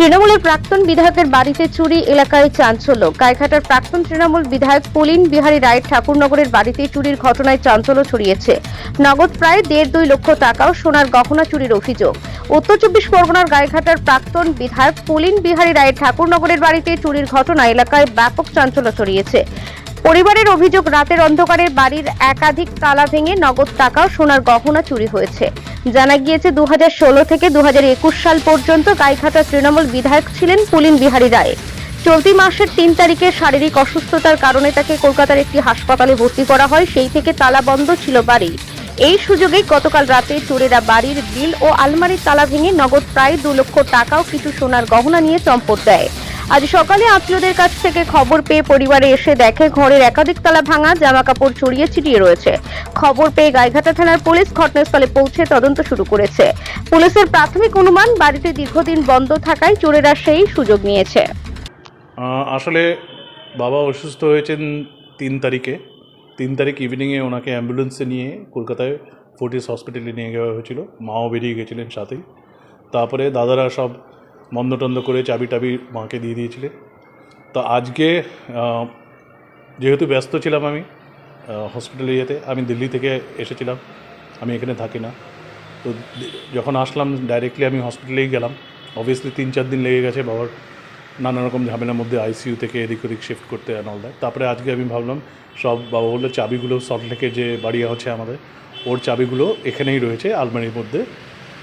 তৃণমূলের প্রাক্তন বিধায়কের বাড়িতে চুরি, এলাকায় চাঞ্চল্য। গাইঘাটার প্রাক্তন তৃণমূল বিধায়ক পুলিন বিহারী রায়ের ঠাকুরনগরের বাড়িতে চুরির ঘটনায় চাঞ্চল্য ছড়িয়েছে। নগদ প্রায় দেড় দুই লক্ষ টাকাও সোনার গহনা চুরির অভিযোগ। উত্তর চব্বিশ পরগনার গাইঘাটার প্রাক্তন বিধায়ক পুলিন বিহারী রায়ের ঠাকুরনগরের বাড়িতে চুরির ঘটনা এলাকায় ব্যাপক চাঞ্চল্য ছড়িয়েছে। পরিবারের অভিযোগ, রাতের অন্ধকারে বাড়ির একাধিক তালা ভেঙে নগদ টাকা সোনার গহনা চুরি হয়েছে। জানা গিয়েছে দু হাজার ষোলো থেকে দু হাজার একুশ সাল পর্যন্ত গাইঘাটা তৃণমূল বিধায়ক ছিলেন পুলিন বিহারী রায়। চলতি মাসের তিন তারিখে শারীরিক অসুস্থতার কারণে তাকে কলকাতার একটি হাসপাতালে ভর্তি করা হয়, সেই থেকে তালা বন্ধ ছিল বাড়ি। এই সুযোগেই গতকাল রাতে চোরেরা বাড়ির বিল ও আলমারির তালা ভেঙে নগদ প্রায় দু লক্ষ টাকাও কিছু সোনার গহনা নিয়ে চম্পট দেয়। আজ সকালে আত্মীয়দের কাছ থেকে খবর পেয়ে পরিবারে এসে দেখে ঘরের একাধিক তালা ভাঙা জামা কাপড় ছড়িয়ে ছিটিয়ে রয়েছে। খবর পেয়ে গাইঘাটা থানার পুলিশ ঘটনাস্থলে পৌঁছে তদন্ত শুরু করেছে। পুলিশের প্রাথমিক অনুমান, বাড়িতে দীর্ঘদিন বন্ধ থাকায় চোরেরা সেই সুযোগ নিয়েছে। আসলে বাবা অসুস্থ হয়েছেন তিন তারিখে। তিন তারিখ ইভিনিংয়ে ওনাকে অ্যাম্বুলেন্সে নিয়ে কলকাতায় ফোর্টিস হসপিটালে নিয়ে যাওয়া হয়েছিল। মাও বেরিয়ে গেছিলেন সাথেই। তারপরে দাদারা সব বন্ধ টন্ধ করে চাবি টাবি মাকে দিয়ে দিয়েছিলে। তো আজকে যেহেতু ব্যস্ত ছিলাম আমি হসপিটালে যেতে, আমি দিল্লি থেকে এসেছিলাম, আমি এখানে থাকি না। তো যখন আসলাম ডাইরেক্টলি আমি হসপিটালেই গেলাম। অবভিয়াসলি তিন চার দিন লেগে গেছে, বাবার নানা রকম ঝামেলার মধ্যে আইসিইউ থেকে এদিক ওদিক শিফট করতে অ্যান্ড অল তারপরে আজকে আমি ভাবলাম, সব বাবা বলল, চাবিগুলো সল্টলেকে যে বাড়ি হচ্ছে আমাদের, ওর চাবিগুলো এখানেই রয়েছে, আলমারির মধ্যে।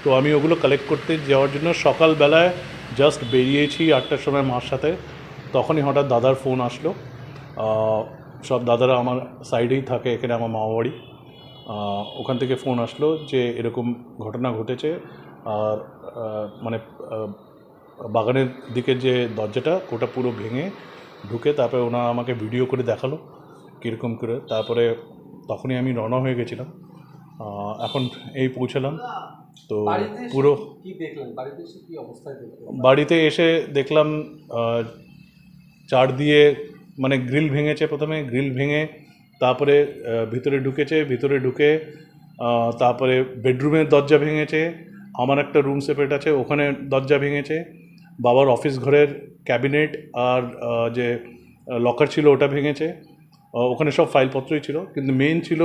তো আমি ওগুলো কালেক্ট করতে যাওয়ার জন্য সকালবেলায় জাস্ট বেরিয়েছি আটটার সময় মার সাথে। তখনই হঠাৎ দাদার ফোন আসলো। সব দাদারা আমার সাইডেই থাকে, এখানে আমার মামা বাড়ি ওখান থেকে ফোন আসলো যে এরকম ঘটনা ঘটেছে। আর মানে বাগানের দিকে যে দরজাটা, ওটা পুরো ভেঙে ঢুকে তারপরে ওনারা আমাকে ভিডিও করে দেখাল কীরকম করে। তারপরে তখনই আমি রওনা হয়ে গেছিলাম। এখন এই পৌঁছালাম। তো পুরো বাড়িতে এসে কি অবস্থায় দেখলেন? বাড়িতে এসে দেখলাম চার দিয়ে মানে গ্রিল ভেঙেছে প্রথমে গ্রিল ভেঙে তারপরে ভিতরে ঢুকেছে ভিতরে ঢুকে তারপরে বেডরুমের দরজা ভেঙেছে আমার একটা রুম সেপারেট আছে ওখানে দরজা ভেঙেছে বাবার অফিস ঘরের ক্যাবিনেট আর যে লকার ছিল ওটা ভেঙেছে ওখানে সব ফাইলপত্রই ছিল কিন্তু মেন ছিল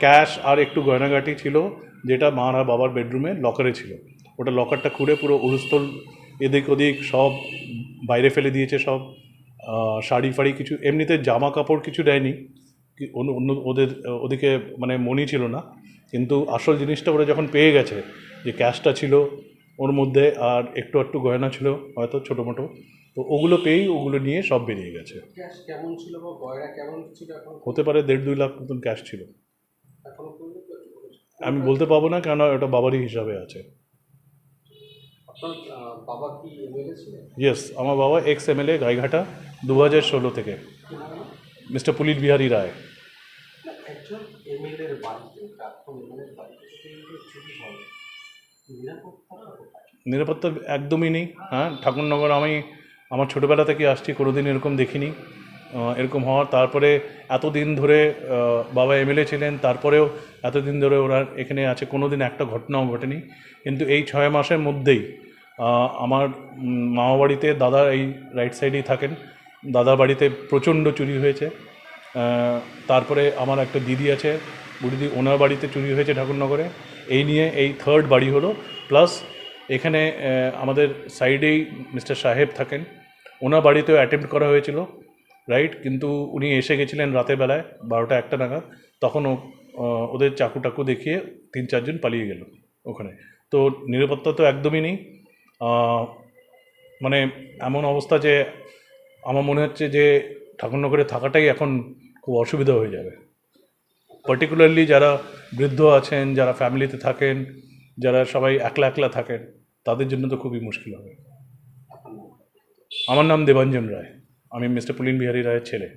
ক্যাশ আর একটু গয়নাগাটি ছিল যেটা মার আর বাবার বেডরুমে লকারে ছিল। ওটা লকারটা খুঁড়ে পুরো উলস্থল এদিক ওদিক সব বাইরে ফেলে দিয়েছে সব। শাড়ি ফাড়ি কিছু এমনিতে জামা কাপড় কিছু দেয়নি। অন্য ওদের ওদিকে মানে মনি ছিল না। কিন্তু আসল জিনিসটা ওরা যখন পেয়ে গেছে যে ক্যাশটা ছিল ওর মধ্যে আর একটু একটু গয়না ছিল হয়তো ছোটো মোটো তো ওগুলো পেয়েই ওগুলো নিয়ে সব বেরিয়ে গেছে। কেমন ছিল হতে পারে দেড় দুই লাখ মতন ক্যাশ ছিল। আমি বলতে পারব না কেন ওটা বাবারই হিসাবে আছে। ইয়েস আমার বাবা এক্স এমএলএ গাইঘাটা দু হাজার ষোলো থেকে? মিস্টার পুলিট বিহারী রায়। নিরাপত্তা একদমই নেই হ্যাঁ ঠাকুরনগর আমি আমার ছোটোবেলা থেকে আসছি কোনোদিন এরকম দেখিনি। এরকম হওয়ার। তারপরে এতদিন ধরে বাবা এমএলএ ছিলেন তারপরেও এতদিন ধরে ওরা এখানে আছে। কোনো দিন একটা ঘটনাও ঘটেনি। কিন্তু এই ছয় মাসের মধ্যেই আমার উম, মামা বাড়িতে দাদা এই রাইট সাইডেই থাকেন। দাদার বাড়িতে প্রচণ্ড চুরি হয়েছে। তারপরে আমার একটা দিদি আছে বুড়িদি ওনার বাড়িতে চুরি হয়েছে ঠাকুরনগরে। এই নিয়ে এই থার্ড বাড়ি হলো। প্লাস এখানে আমাদের সাইডেই মিস্টার সাহেব থাকেন। ওনার বাড়িতেও অ্যাটেম্প্ট করা হয়েছিল। রাইট কিন্তু উনি এসে গেছিলেন রাতের বেলায়, বারোটা একটা নাগাদ। তখন ওদের চাকু টাকু দেখিয়ে তিন চারজন পালিয়ে গেল ওখানে। তো নিরাপত্তা তো একদমই নেই। মানে এমন অবস্থা যে আমার মনে হচ্ছে যে ঠাকুরনগরে থাকাটাই এখন খুব অসুবিধা হয়ে যাবে। পার্টিকুলারলি যারা বৃদ্ধ আছেন, যারা ফ্যামিলিতে থাকেন, যারা সবাই একলা একলা থাকেন, তাদের জন্য তো খুবই মুশকিল হবে। আমার নাম দেবাঞ্জন রায়। আমি মিস্টার পুলিন বিহারী রায়ের ছেলে।